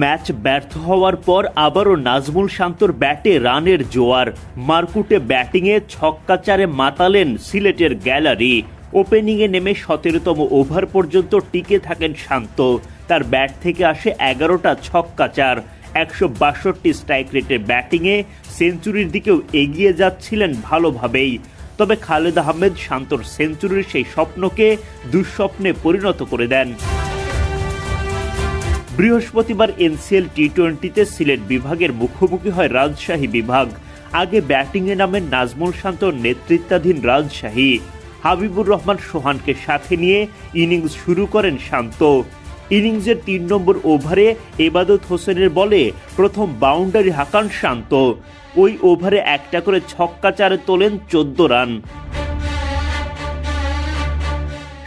Match ব্যর্থ হওয়ার পর আবারও নাজমুল শান্তর ব্যাটে রানের জোয়ার। মারকুটে ব্যাটিংয়ে ছক্কাচারে মাতালেন সিলেটের গ্যালারি। ওপেনিংয়ে নেমে সতেরোতম ওভার পর্যন্ত টিকে থাকেন শান্ত। তার ব্যাট থেকে আসে এগারোটা ছক্কাচার একশো বাষট্টি স্ট্রাইক রেটের ব্যাটিংয়ে সেঞ্চুরির দিকেও এগিয়ে যাচ্ছিলেন ভালোভাবেই। তবে খালেদ আহমেদ শান্তর সেঞ্চুরির সেই স্বপ্নকে দুঃস্বপ্নে পরিণত করে দেন। বৃহস্পতিবার এনসিএল টি টোয়েন্টিতে সিলেট বিভাগের মুখোমুখি হয় রাজশাহী বিভাগ। আগে ব্যাটিংয়ে নামেন নাজমুল শান্ত, নেতৃত্বাধীন রাজশাহী। হাবিবুর রহমান সোহানকে সাথে নিয়ে ইনিংস শুরু করেন শান্ত। ইনিংসের তিন নম্বর ওভারে এবাদত হোসেনের বলে প্রথম বাউন্ডারি হাঁকান শান্ত। ওই ওভারে একটা করে ছক্কা চারে তোলেন চোদ্দ রান।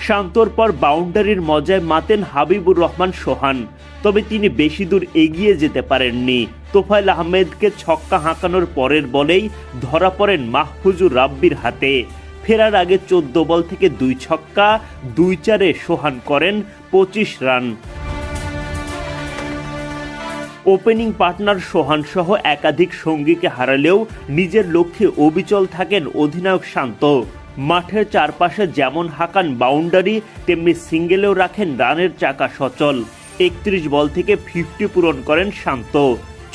শান্তর পর বাউন্ডারির মজায় মাতেন হাবিবুর রহমান সোহান। তবে তিনি বেশি দূর এগিয়ে যেতে পারেননি। তোফাইল আহমেদকে ছক্কা হাঁকানোর পরের বলেই ধরা পড়েন মাহফুজুর রাব্বির হাতে। ফেরার আগে চোদ্দ বল থেকে দুই ছক্কা, দুই চারে সোহান করেন পঁচিশ রান। ওপেনিং পার্টনার সোহান সহ একাধিক সঙ্গীকে হারালেও নিজের লক্ষ্যে অবিচল থাকেন অধিনায়ক শান্ত। মাঠের চারপাশে যেমন হাঁকান বাউন্ডারি, তেমনি সিঙ্গেলেও রাখেন রানের চাকা সচল। একত্রিশ বল থেকে ফিফটি পূরণ করেন শান্ত।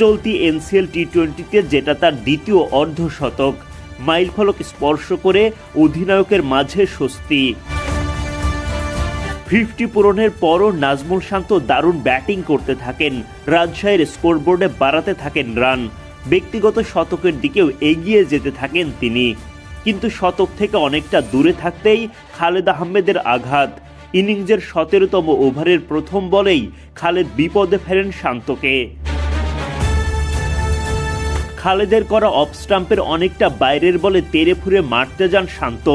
চলতি এনসিএল টি টোয়েন্টিতে যেটা তার দ্বিতীয় অর্ধশতক মাইল ফলক স্পর্শ করে অধিনায়কের মাঝে স্বস্তি। ফিফটি পূরণের পরও নাজমুল শান্ত দারুণ ব্যাটিং করতে থাকেন। রাজশাহীর স্কোরবোর্ডে বাড়াতে থাকেন রান। ব্যক্তিগত শতকের দিকেও এগিয়ে যেতে থাকেন তিনি। কিন্তু শতক থেকে অনেকটা দূরে থাকতেই খালেদ আহমেদের আঘাত। ইনিংসের সতেরোতম ওভারের প্রথম বলেই খালেদ বিপদে ফেরেন শান্তকে। খালেদের করা অফ স্টাম্পের অনেকটা বাইরের বলে তেরে ফুরে মারতে যান শান্ত,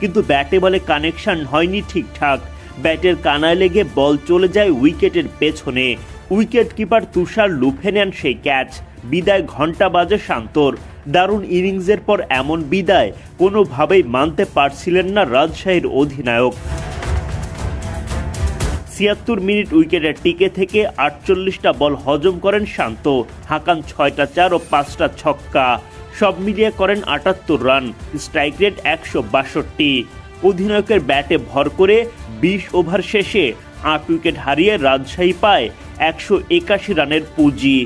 কিন্তু ব্যাটে বলে কানেকশন হয়নি ঠিকঠাক। ব্যাটের কানায় লেগে বল চলে যায় উইকেটের পেছনে। উইকেট কিপার তুষার লুফে নেন সেই ক্যাচ। বিদায় ঘণ্টা বাজে শান্তর। দারুণ ইনিংসের পর এমন বিদায় কোনোভাবেই মানতে পারছিলেন না রাজশাহীর অধিনায়ক। ছিয়াত্তর মিনিট উইকেটে টিকে থেকে আটচল্লিশটা বল হজম করেন শান্ত। হাকান ছয়টা চার ও পাঁচটা ছক্কা। সব মিলিয়ে করেন আটাত্তর রান। স্ট্রাইক রেট একশো বাষট্টি। অধিনায়কের ব্যাটে ভর করে বিশ ওভার শেষে আট উইকেট হারিয়ে রাজশাহী পায় একশো একাশি রানের পুঁজি।